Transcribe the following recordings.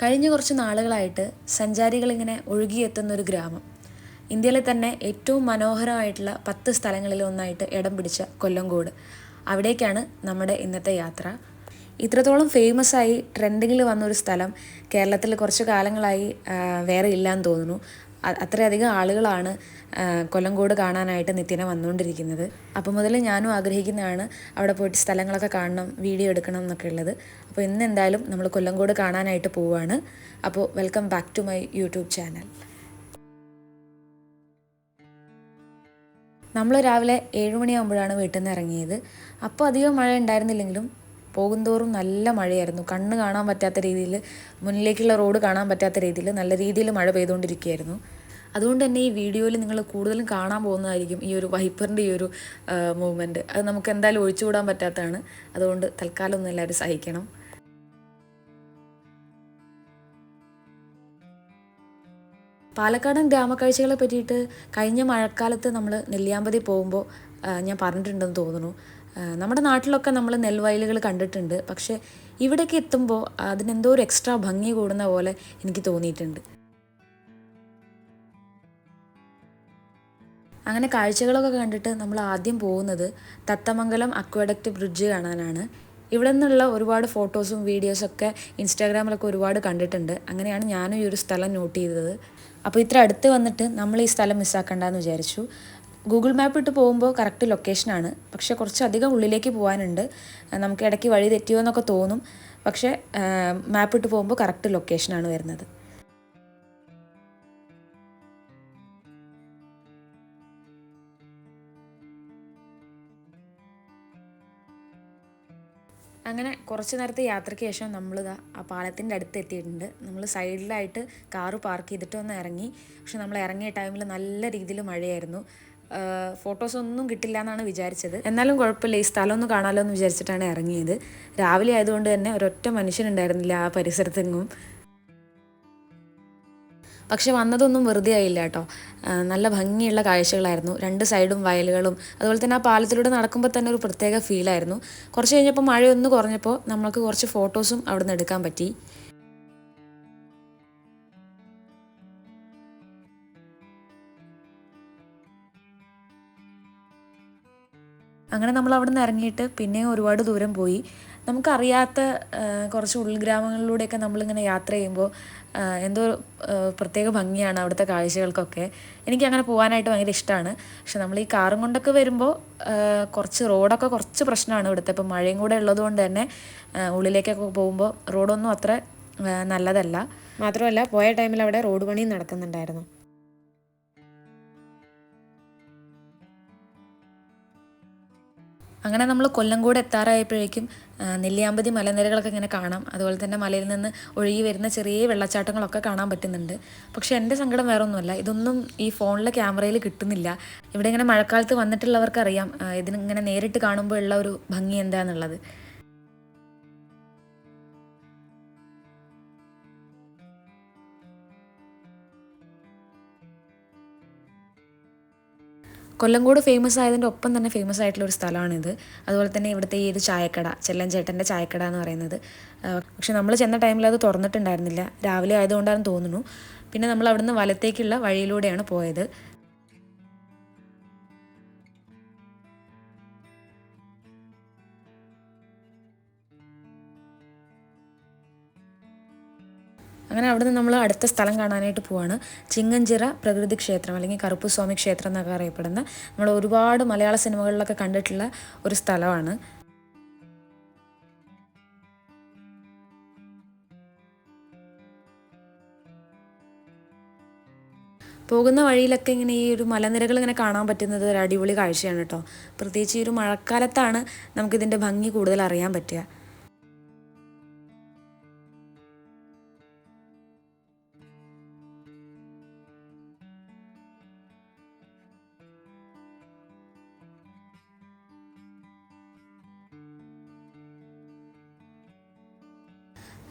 കഴിഞ്ഞ കുറച്ച് നാളുകളായിട്ട് സഞ്ചാരികളിങ്ങനെ ഒഴുകിയെത്തുന്ന ഒരു ഗ്രാമം. ഇന്ത്യയിലെ തന്നെ ഏറ്റവും മനോഹരമായിട്ടുള്ള പത്ത് സ്ഥലങ്ങളിൽ ഒന്നായിട്ട് ഇടം പിടിച്ച കൊല്ലങ്കോട് അവിടേക്കാണ് നമ്മുടെ ഇന്നത്തെ യാത്ര. ഇത്രത്തോളം ഫേമസ് ആയി ട്രെൻഡിങ്ങിൽ വന്നൊരു സ്ഥലം കേരളത്തിൽ കുറച്ച് കാലങ്ങളായി വേറെ ഇല്ലയെന്ന് തോന്നുന്നു. അത്രയധികം ആളുകളാണ് കൊല്ലങ്കോട് കാണാനായിട്ട് നിത്യേന വന്നുകൊണ്ടിരിക്കുന്നത്. അപ്പോൾ മുതൽ ഞാനും ആഗ്രഹിക്കുന്നതാണ് അവിടെ പോയിട്ട് സ്ഥലങ്ങളൊക്കെ കാണണം വീഡിയോ എടുക്കണം എന്നൊക്കെ ഉള്ളത്. അപ്പോൾ ഇന്ന് എന്തായാലും നമ്മൾ കൊല്ലങ്കോട് കാണാനായിട്ട് പോവുകയാണ് അപ്പോൾ welcome back to my YouTube channel. നമ്മൾ രാവിലെ ഏഴുമണിയാകുമ്പോഴാണ് വീട്ടിൽ നിന്ന് ഇറങ്ങിയത്. അപ്പോൾ അധികം മഴ ഉണ്ടായിരുന്നില്ലെങ്കിലും പോകുന്തോറും നല്ല മഴയായിരുന്നു. കണ്ണ് കാണാൻ പറ്റാത്ത രീതിയിൽ മുന്നിലേക്കുള്ള റോഡ് കാണാൻ പറ്റാത്ത രീതിയിൽ നല്ല രീതിയിൽ മഴ പെയ്തുകൊണ്ടിരിക്കുകയായിരുന്നു. അതുകൊണ്ട് തന്നെ ഈ വീഡിയോയിൽ നിങ്ങൾ കൂടുതലും കാണാൻ പോകുന്നതായിരിക്കും ഈ ഒരു വൈപ്പറിന്റെ ഈ ഒരു മൂവ്മെന്റ് അത് നമുക്ക് എന്തായാലും ഒഴിച്ചുകൂടാൻ പറ്റാത്തതാണ്. അതുകൊണ്ട് തൽക്കാലം ഒന്ന് എല്ലാവരും സഹിക്കണം. പാലക്കാടൻ ഗ്രാമക്കാഴ്ചകളെ പറ്റിയിട്ട് കഴിഞ്ഞ മഴക്കാലത്ത് നമ്മൾ നെല്ലിയാമ്പതി പോകുമ്പോൾ ഞാൻ പറഞ്ഞിട്ടുണ്ടെന്ന് തോന്നുന്നു. നമ്മുടെ നാട്ടിലൊക്കെ നമ്മൾ നെൽവയലുകൾ കണ്ടിട്ടുണ്ട്. പക്ഷേ ഇവിടേക്ക് എത്തുമ്പോൾ അതിനെന്തോ ഒരു എക്സ്ട്രാ ഭംഗി കൂടുന്ന പോലെ എനിക്ക് തോന്നിയിട്ടുണ്ട്. അങ്ങനെ കാഴ്ചകളൊക്കെ കണ്ടിട്ട് നമ്മൾ ആദ്യം പോകുന്നത് തത്തമംഗലം അക്വഡക്റ്റ് ബ്രിഡ്ജ് കാണാനാണ്. ഇവിടെ നിന്നുള്ള ഒരുപാട് ഫോട്ടോസും വീഡിയോസൊക്കെ ഇൻസ്റ്റാഗ്രാമിലൊക്കെ ഒരുപാട് കണ്ടിട്ടുണ്ട്. അങ്ങനെയാണ് ഞാനും ഈ ഒരു സ്ഥലം നോട്ട് ചെയ്തത്. അപ്പോൾ ഇത്ര അടുത്ത് വന്നിട്ട് നമ്മൾ ഈ സ്ഥലം മിസ്സാക്കണ്ടെന്ന് വിചാരിച്ചു. ഗൂഗിൾ മാപ്പ് ഇട്ട് പോകുമ്പോൾ കറക്റ്റ് ലൊക്കേഷനാണ് പക്ഷെ കുറച്ചധികം ഉള്ളിലേക്ക് പോകാനുണ്ട്. നമുക്ക് ഇടയ്ക്ക് വഴി തെറ്റിയോ എന്നൊക്കെ തോന്നും. പക്ഷേ മാപ്പ് ഇട്ട് പോകുമ്പോൾ കറക്റ്റ് ലൊക്കേഷനാണ് വരുന്നത്. അങ്ങനെ കുറച്ച് നേരത്തെ യാത്രയ്ക്ക് ശേഷം നമ്മൾ ആ പാലത്തിന്റെ അടുത്ത് എത്തിയിട്ടുണ്ട്. നമ്മൾ സൈഡിലായിട്ട് കാറ് പാർക്ക് ചെയ്തിട്ട് ഒന്ന് ഇറങ്ങി. പക്ഷെ നമ്മൾ ഇറങ്ങിയ ടൈമിൽ നല്ല രീതിയിൽ മഴയായിരുന്നു. ഫോട്ടോസ് ഒന്നും കിട്ടില്ല എന്നാണ് വിചാരിച്ചത്. എന്നാലും കുഴപ്പമില്ല ഈ സ്ഥലം ഒന്ന് കാണാമല്ലോ എന്ന് വിചാരിച്ചിട്ടാണ് ഇറങ്ങിയത്. രാവിലെ ആയതുകൊണ്ട് തന്നെ ഒരൊറ്റ മനുഷ്യനുണ്ടായിരുന്നില്ല ആ പരിസരത്തെങ്ങും. പക്ഷെ വന്നതൊന്നും വെറുതെ ആയില്ല കേട്ടോ. നല്ല ഭംഗിയുള്ള കാഴ്ചകളായിരുന്നു. രണ്ട് സൈഡും വയലുകളും. അതുപോലെ തന്നെ ആ പാലത്തിലൂടെ നടക്കുമ്പോൾ തന്നെ ഒരു പ്രത്യേക ഫീലായിരുന്നു കുറച്ച് കഴിഞ്ഞപ്പോൾ മഴയൊന്ന് കുറഞ്ഞപ്പോൾ നമ്മൾക്ക് കുറച്ച് ഫോട്ടോസും അവിടെ എടുക്കാൻ പറ്റി. അങ്ങനെ നമ്മൾ അവിടെ നിന്ന് ഇറങ്ങിയിട്ട് പിന്നെയും ഒരുപാട് ദൂരം പോയി. നമുക്കറിയാത്ത കുറച്ച് ഉൾഗ്രാമങ്ങളിലൂടെയൊക്കെ നമ്മളിങ്ങനെ യാത്ര ചെയ്യുമ്പോൾ എന്തോ പ്രത്യേക ഭംഗിയാണ് അവിടുത്തെ കാഴ്ചകൾക്കൊക്കെ. എനിക്ക് അങ്ങനെ പോകാനായിട്ട് ഭയങ്കര ഇഷ്ടമാണ്. പക്ഷെ നമ്മൾ ഈ കാറും കൊണ്ടൊക്കെ വരുമ്പോൾ കുറച്ച് റോഡൊക്കെ കുറച്ച് പ്രശ്നമാണ് ഇവിടുത്തെ. ഇപ്പം മഴയും കൂടെ ഉള്ളതുകൊണ്ട് തന്നെ ഉള്ളിലേക്കൊക്കെ പോകുമ്പോൾ റോഡൊന്നും അത്ര നല്ലതല്ല. മാത്രമല്ല പോയ ടൈമിൽ അവിടെ റോഡ് പണിയും നടക്കുന്നുണ്ടായിരുന്നു. അങ്ങനെ നമ്മൾ കൊല്ലംകോട് എത്താറായപ്പോഴേക്കും നെല്ലിയാമ്പതി മലനിരകളൊക്കെ ഇങ്ങനെ കാണാം. അതുപോലെ തന്നെ മലയിൽ നിന്ന് ഒഴുകി വരുന്ന ചെറിയ വെള്ളച്ചാട്ടങ്ങളൊക്കെ കാണാൻ പറ്റുന്നുണ്ട്. പക്ഷേ എന്റെ സങ്കടം വേറെ ഒന്നുമല്ല ഇതൊന്നും ഈ ഫോണിലെ ക്യാമറയിൽ കിട്ടുന്നില്ല. ഇവിടെ ഇങ്ങനെ മഴക്കാലത്ത് വന്നിട്ടുള്ളവർക്കറിയാം ഇതിനിങ്ങനെ നേരിട്ട് കാണുമ്പോഴുള്ള ഒരു ഭംഗി എന്താന്നുള്ളത്. കൊല്ലങ്കോട് ഫേമസ് ആയതിന്റെ ഒപ്പം തന്നെ ഫേമസ് ആയിട്ടുള്ള ഒരു സ്ഥലമാണിത്. അതുപോലെ തന്നെ ഇവിടുത്തെ ഈ ഒരു ചായക്കട ചെല്ലൻ ചേട്ടന്റെ ചായക്കട എന്ന് പറയുന്നത്. പക്ഷെ നമ്മൾ ചെന്ന ടൈമിൽ അത് തുറന്നിട്ടുണ്ടായിരുന്നില്ല. രാവിലെ ആയതുകൊണ്ടാണെന്ന് തോന്നുന്നു. പിന്നെ നമ്മൾ അവിടുന്ന് വലത്തേക്കുള്ള വഴിയിലൂടെയാണ് പോയത്. അങ്ങനെ അവിടുന്ന് നമ്മൾ അടുത്ത സ്ഥലം കാണാനായിട്ട് പോവാണ്. ചിങ്ങഞ്ചിറ പ്രകൃതി ക്ഷേത്രം അല്ലെങ്കിൽ കറുപ്പുസ്വാമി ക്ഷേത്രം എന്നൊക്കെ അറിയപ്പെടുന്ന നമ്മൾ ഒരുപാട് മലയാള സിനിമകളിലൊക്കെ കണ്ടിട്ടുള്ള ഒരു സ്ഥലമാണ്. പോകുന്ന വഴിയിലൊക്കെ ഇങ്ങനെ ഈ ഒരു മലനിരകൾ ഇങ്ങനെ കാണാൻ പറ്റുന്നത് ഒരു അടിപൊളി കാഴ്ചയാണ് കേട്ടോ. പ്രത്യേകിച്ച് ഈ ഒരു മഴക്കാലത്താണ് നമുക്കിതിന്റെ ഭംഗി കൂടുതൽ അറിയാൻ പറ്റുക.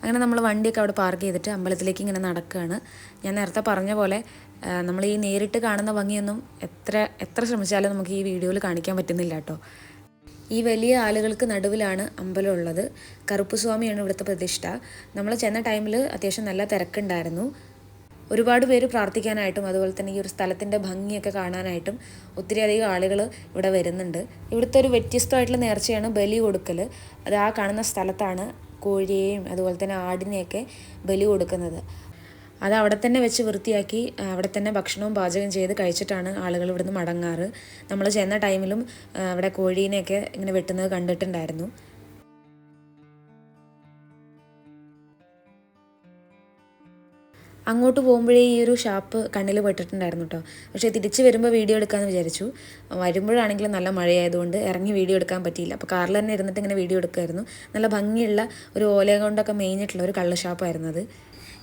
അങ്ങനെ നമ്മൾ വണ്ടിയൊക്കെ അവിടെ പാർക്ക് ചെയ്തിട്ട് അമ്പലത്തിലേക്ക് ഇങ്ങനെ നടക്കുകയാണ് ഞാൻ നേരത്തെ പറഞ്ഞ പോലെ നമ്മൾ ഈ നേരിട്ട് കാണുന്ന ഭംഗിയൊന്നും എത്ര എത്ര ശ്രമിച്ചാലും നമുക്ക് ഈ വീഡിയോയിൽ കാണിക്കാൻ പറ്റുന്നില്ല കേട്ടോ. ഈ വലിയ ആളുകൾക്ക് നടുവിലാണ് അമ്പലം ഉള്ളത്. കറുപ്പുസ്വാമിയാണ് ഇവിടുത്തെ പ്രതിഷ്ഠ. നമ്മൾ ചെന്ന ടൈമിൽ അത്യാവശ്യം നല്ല തിരക്കുണ്ടായിരുന്നു. ഒരുപാട് പേര് പ്രാർത്ഥിക്കാനായിട്ടും അതുപോലെ തന്നെ ഈ ഒരു സ്ഥലത്തിന്റെ ഭംഗിയൊക്കെ കാണാനായിട്ടും ഒത്തിരി അധികം ആളുകൾ ഇവിടെ വരുന്നുണ്ട്. ഇവിടുത്തെ ഒരു വ്യത്യസ്തമായിട്ടുള്ള നേർച്ചയാണ് ബലി കൊടുക്കൽ അത് ആ കാണുന്ന സ്ഥലത്താണ് കോഴിയെയും അതുപോലെ തന്നെ ആടിനെയൊക്കെ ബലി കൊടുക്കുന്നത്. അത് അവിടെ തന്നെ വെച്ച് വൃത്തിയാക്കി അവിടെ തന്നെ ഭക്ഷണവും പാചകം ചെയ്ത് കഴിച്ചിട്ടാണ് ആളുകൾ ഇവിടുന്ന് മടങ്ങാറ്. നമ്മൾ ചെന്ന ടൈമിലും അവിടെ കോഴീനെയൊക്കെ ഇങ്ങനെ വെട്ടുന്നത് കണ്ടിട്ടുണ്ടായിരുന്നു. അങ്ങോട്ട് പോകുമ്പോഴേ ഈ ഒരു ഷാപ്പ് കണ്ണിൽ പെട്ടിട്ടുണ്ടായിരുന്നു കേട്ടോ പക്ഷേ തിരിച്ച് വരുമ്പോൾ വീഡിയോ എടുക്കാമെന്ന് വിചാരിച്ചു. വരുമ്പോഴാണെങ്കിലും നല്ല മഴയായതുകൊണ്ട് ഇറങ്ങി വീഡിയോ എടുക്കാൻ പറ്റിയില്ല. അപ്പോൾ കാറിൽ തന്നെ ഇരുന്നിട്ട് ഇങ്ങനെ വീഡിയോ എടുക്കുമായിരുന്നു നല്ല ഭംഗിയുള്ള ഒരു ഓല കൊണ്ടൊക്കെ മേഞ്ഞിട്ടുള്ള ഒരു കള്ള ഷാപ്പായിരുന്നു അത്.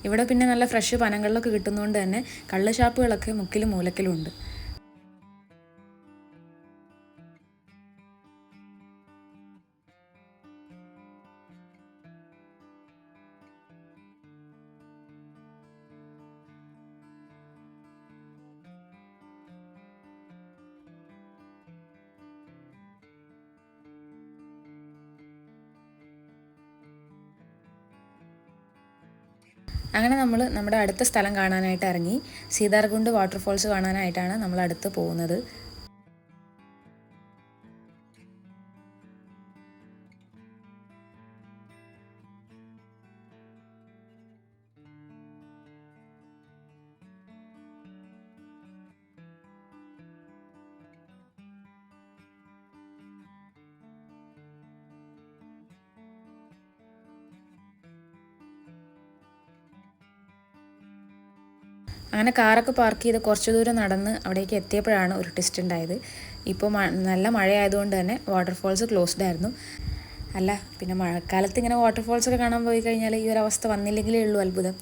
ഇവിടെ പിന്നെ നല്ല ഫ്രഷ് പനങ്ങളിലൊക്കെ കിട്ടുന്നതുകൊണ്ട് തന്നെ കള്ള് ഷാപ്പുകളൊക്കെ മുക്കിലും മൂലക്കിലും ഉണ്ട്. അങ്ങനെ നമ്മൾ നമ്മുടെ അടുത്ത സ്ഥലം കാണാനായിട്ട് ഇറങ്ങി. സീതാർകുണ്ട് വാട്ടർഫോൾസ് കാണാനായിട്ടാണ് നമ്മൾ അടുത്ത് പോകുന്നത്. അങ്ങനെ കാറൊക്കെ പാർക്ക് ചെയ്ത് കുറച്ച് ദൂരം നടന്ന് അവിടേക്ക് എത്തിയപ്പോഴാണ് ഒരു ട്വിസ്റ്റ് ഉണ്ടായത്. ഇപ്പോൾ നല്ല മഴയായതുകൊണ്ട് തന്നെ വാട്ടർഫോൾസ് ക്ലോസ്ഡ് ആയിരുന്നു. അല്ല പിന്നെ മഴക്കാലത്ത് ഇങ്ങനെ വാട്ടർഫോൾസ് ഒക്കെ കാണാൻ പോയി കഴിഞ്ഞാൽ ഈ ഒരു അവസ്ഥ വന്നില്ലെങ്കിലേ ഉള്ളൂ അത്ഭുതം.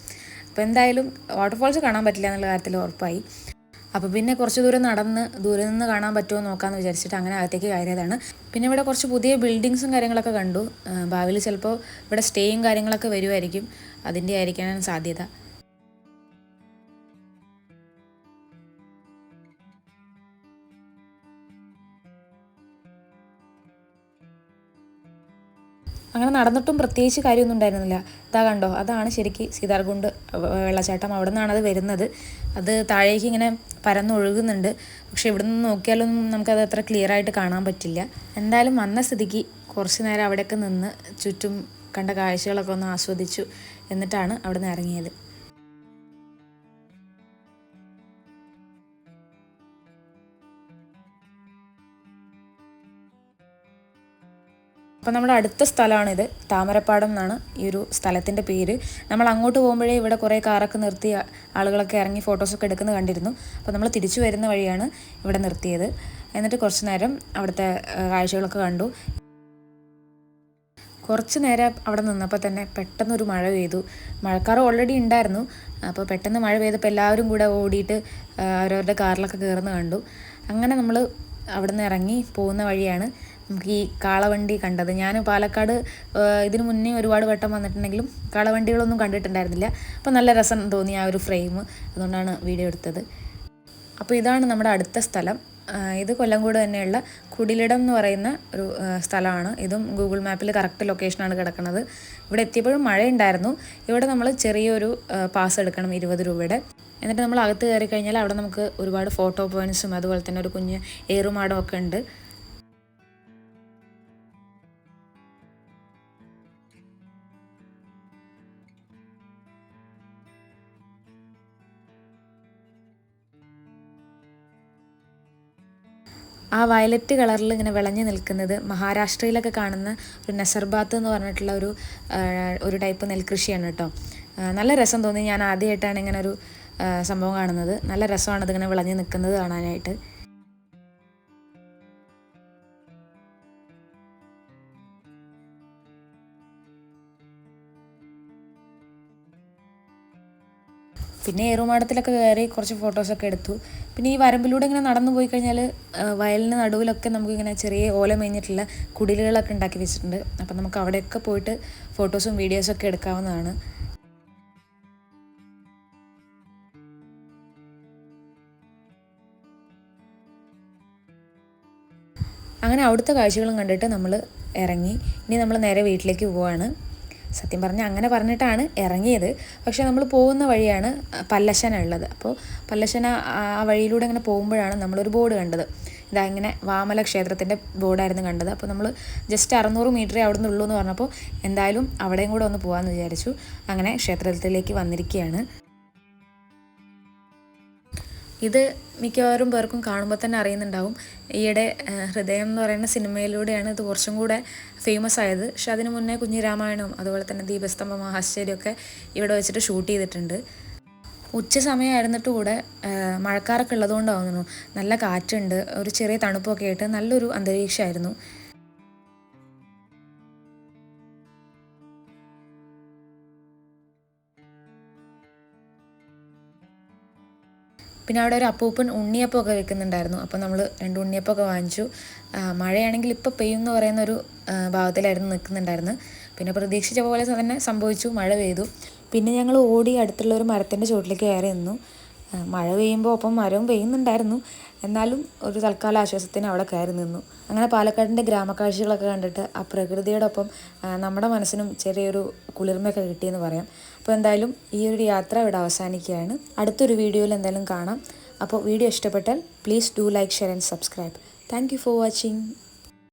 അപ്പോൾ എന്തായാലും വാട്ടർഫോൾസ് കാണാൻ പറ്റില്ല എന്നുള്ള കാര്യത്തിൽ ഉറപ്പായി. അപ്പോൾ പിന്നെ കുറച്ച് ദൂരം നടന്ന് ദൂരെ നിന്ന് കാണാൻ പറ്റുമോ നോക്കാമെന്ന് വിചാരിച്ചിട്ട് അങ്ങനെ അകത്തേക്ക് കയറിയതാണ്. പിന്നെ ഇവിടെ കുറച്ച് പുതിയ ബിൽഡിങ്സും കാര്യങ്ങളൊക്കെ കണ്ടു. ഭാവിയിൽ ചിലപ്പോൾ ഇവിടെ സ്റ്റേയും കാര്യങ്ങളൊക്കെ വരുമായിരിക്കും അതിന്റെ ആയിരിക്കാനാണ് സാധ്യത. അങ്ങനെ നടന്നിട്ടും പ്രത്യേകിച്ച് കാര്യമൊന്നും ഉണ്ടായിരുന്നില്ല. ഇതാ കണ്ടോ അതാണ് ശരിക്കും സീതാർകുണ്ട് വെള്ളച്ചാട്ടം അവിടെ നിന്നാണ് അത് വരുന്നത്. അത് താഴേക്ക് ഇങ്ങനെ പരന്നൊഴുകുന്നുണ്ട് പക്ഷെ ഇവിടെ നിന്ന് നോക്കിയാലൊന്നും നമുക്കത് അത്ര ക്ലിയർ ആയിട്ട് കാണാൻ പറ്റില്ല. എന്തായാലും വന്ന സ്ഥിതിക്ക് കുറച്ച് നേരം അവിടെയൊക്കെ നിന്ന് ചുറ്റും കണ്ട കാഴ്ചകളൊക്കെ ഒന്ന് ആസ്വദിച്ചു എന്നിട്ടാണ് അവിടെ നിന്ന് ഇറങ്ങിയത്. അപ്പോൾ നമ്മുടെ അടുത്ത സ്ഥലമാണിത്. താമരപ്പാടം എന്നാണ് ഈ ഒരു സ്ഥലത്തിന്റെ പേര്. നമ്മൾ അങ്ങോട്ട് പോകുമ്പോഴേ ഇവിടെ കുറേ കാറൊക്കെ നിർത്തി ആളുകളൊക്കെ ഇറങ്ങി ഫോട്ടോസൊക്കെ എടുക്കുന്നത് കണ്ടിരുന്നു. അപ്പോൾ നമ്മൾ തിരിച്ചു വരുന്ന വഴിയാണ് ഇവിടെ നിർത്തിയത്. എന്നിട്ട് കുറച്ച് നേരം അവിടുത്തെ കാഴ്ചകളൊക്കെ കണ്ടു. കുറച്ച് നേരം അവിടെ നിന്നപ്പോൾ തന്നെ പെട്ടെന്നൊരു മഴ പെയ്തു. മഴക്കാർ ഓൾറെഡി ഉണ്ടായിരുന്നു. അപ്പോൾ പെട്ടെന്ന് മഴ പെയ്തപ്പോൾ എല്ലാവരും കൂടെ ഓടിയിട്ട് അവരവരുടെ കാറിലൊക്കെ കയറുന്ന കണ്ടു. അങ്ങനെ നമ്മൾ അവിടെ നിന്ന് ഇറങ്ങി പോകുന്ന വഴിയാണ് നമുക്ക് ഈ കാളവണ്ടി കണ്ടത്. ഞാൻ പാലക്കാട് ഇതിനു മുന്നേ ഒരുപാട് വട്ടം വന്നിട്ടുണ്ടെങ്കിലും കാളവണ്ടികളൊന്നും കണ്ടിട്ടുണ്ടായിരുന്നില്ല. അപ്പോൾ നല്ല രസം തോന്നി ആ ഒരു ഫ്രെയിം. അതുകൊണ്ടാണ് വീഡിയോ എടുത്തത്. അപ്പോൾ ഇതാണ് നമ്മുടെ അടുത്ത സ്ഥലം. ഇത് കൊല്ലംകോട് തന്നെയുള്ള കുടിലിടം എന്ന് പറയുന്ന ഒരു സ്ഥലമാണ്. ഇതും ഗൂഗിൾ മാപ്പിൽ കറക്റ്റ് ലൊക്കേഷനാണ് കിടക്കുന്നത് ഇവിടെ എത്തിയപ്പോഴും മഴയുണ്ടായിരുന്നു. ഇവിടെ നമ്മൾ ചെറിയൊരു പാസ് എടുക്കണം ഇരുപത് രൂപയുടെ. എന്നിട്ട് നമ്മൾ അകത്ത് കയറി കഴിഞ്ഞാൽ അവിടെ നമുക്ക് ഒരുപാട് ഫോട്ടോ പോയിന്റ്സും അതുപോലെ തന്നെ ഒരു കുഞ്ഞ് ഏറുമാടം ഒക്കെ ഉണ്ട്. ആ വയലറ്റ് കളറിൽ ഇങ്ങനെ വിളഞ്ഞു നിൽക്കുന്നത് മഹാരാഷ്ട്രയിലൊക്കെ കാണുന്ന ഒരു നെസർബാത്ത് എന്ന് പറഞ്ഞിട്ടുള്ള ഒരു ഒരു ടൈപ്പ് നെൽകൃഷിയാണ് കേട്ടോ. നല്ല രസം തോന്നി. ഞാൻ ആദ്യമായിട്ടാണ് ഇങ്ങനെ ഒരു സംഭവം കാണുന്നത്. നല്ല രസമാണ് ഇതിങ്ങനെ വിളഞ്ഞു നിൽക്കുന്നത് കാണാനായിട്ട്. പിന്നെ ഏറുമാടത്തിലൊക്കെ കയറി കുറച്ച് ഫോട്ടോസൊക്കെ എടുത്തു. പിന്നെ ഈ വരമ്പിലൂടെ ഇങ്ങനെ നടന്നു പോയി കഴിഞ്ഞാൽ വയലിന് നടുവിലൊക്കെ നമുക്കിങ്ങനെ ചെറിയ ഓല മേഞ്ഞിട്ടുള്ള കുടിലുകളൊക്കെ ഉണ്ടാക്കി വെച്ചിട്ടുണ്ട്. അപ്പം നമുക്ക് അവിടെയൊക്കെ പോയിട്ട് ഫോട്ടോസും വീഡിയോസൊക്കെ എടുക്കാവുന്നതാണ്. അങ്ങനെ അവിടുത്തെ കാഴ്ചകളും കണ്ടിട്ട് നമ്മൾ ഇറങ്ങി. ഇനി നമ്മൾ നേരെ വീട്ടിലേക്ക് പോവാണ്. സത്യം പറഞ്ഞാൽ അങ്ങനെ പറഞ്ഞിട്ടാണ് ഇറങ്ങിയത്. പക്ഷേ നമ്മൾ പോകുന്ന വഴിയാണ് പല്ലശന ഉള്ളത്. അപ്പോൾ പല്ലശന ആ വഴിയിലൂടെ അങ്ങനെ പോകുമ്പോഴാണ് നമ്മളൊരു ബോർഡ് കണ്ടത്. ഇതാ ഇങ്ങനെ വാമല ക്ഷേത്രത്തിന്റെ ബോർഡായിരുന്നു കണ്ടത്. അപ്പോൾ നമ്മൾ ജസ്റ്റ് അറുന്നൂറ് മീറ്ററേ അവിടെ നിന്നുള്ളൂ എന്ന് പറഞ്ഞപ്പോൾ എന്തായാലും അവിടെയും കൂടെ ഒന്ന് പോകാമെന്ന് വിചാരിച്ചു. അങ്ങനെ ക്ഷേത്രത്തിലേക്ക് വന്നിരിക്കുകയാണ് ഇത് മിക്കവാറും പേർക്കും കാണുമ്പോൾ തന്നെ അറിയുന്നുണ്ടാവും. ഈയിടെ ഹൃദയം എന്ന് പറയുന്ന സിനിമയിലൂടെയാണ് ഇത് കുറച്ചും കൂടെ ഫേമസ് ആയത്. പക്ഷെ അതിന് മുന്നേ കുഞ്ഞിരാമായണവും അതുപോലെ തന്നെ ദീപസ്തംഭ മഹാശ്ചര്യമൊക്കെ ഇവിടെ വെച്ചിട്ട് ഷൂട്ട് ചെയ്തിട്ടുണ്ട്. ഉച്ച സമയമായിരുന്നിട്ട് കൂടെ മഴക്കാറൊക്കെ ഉള്ളതുകൊണ്ട് തോന്നുന്നു നല്ല കാറ്റുണ്ട് ഒരു ചെറിയ തണുപ്പൊക്കെ ആയിട്ട് നല്ലൊരു അന്തരീക്ഷമായിരുന്നു. പിന്നെ അവിടെ ഒരു അപ്പൂപ്പൻ ഉണ്ണിയപ്പമൊക്കെ വെക്കുന്നുണ്ടായിരുന്നു. അപ്പോൾ നമ്മൾ രണ്ട് ഉണ്ണിയപ്പമൊക്കെ വാങ്ങിച്ചു. മഴയാണെങ്കിൽ ഇപ്പോൾ പെയ്യും എന്ന് പറയുന്ന ഒരു ഭാഗത്തിലായിരുന്നു നിൽക്കുന്നുണ്ടായിരുന്നു പിന്നെ പ്രതീക്ഷിച്ച പോലെ തന്നെ സംഭവിച്ചു. മഴ പെയ്തു. പിന്നെ ഞങ്ങൾ ഓടി അടുത്തുള്ള ഒരു മരത്തിന്റെ ചുവട്ടിലേക്ക് കയറി നിന്നു. മഴ പെയ്യുമ്പോൾ ഒപ്പം മരവും പെയ്യുന്നുണ്ടായിരുന്നു. എന്നാലും ഒരു തൽക്കാല ആശ്വാസത്തിന് അവിടെ കയറി നിന്നു. അങ്ങനെ പാലക്കാടിന്റെ ഗ്രാമക്കാഴ്ചകളൊക്കെ കണ്ടിട്ട് ആ പ്രകൃതിയോടൊപ്പം നമ്മുടെ മനസ്സിനും ചെറിയൊരു കുളിർമയൊക്കെ കിട്ടിയെന്ന് പറയാം. അപ്പോൾ എന്തായാലും ഈ ഒരു യാത്ര ഇവിടെ അവസാനിക്കുകയാണ്. അടുത്തൊരു വീഡിയോയിൽ എന്തായാലും കാണാം. അപ്പോൾ വീഡിയോ ഇഷ്ടപ്പെട്ടാൽ please do like share and subscribe. Thank for watching.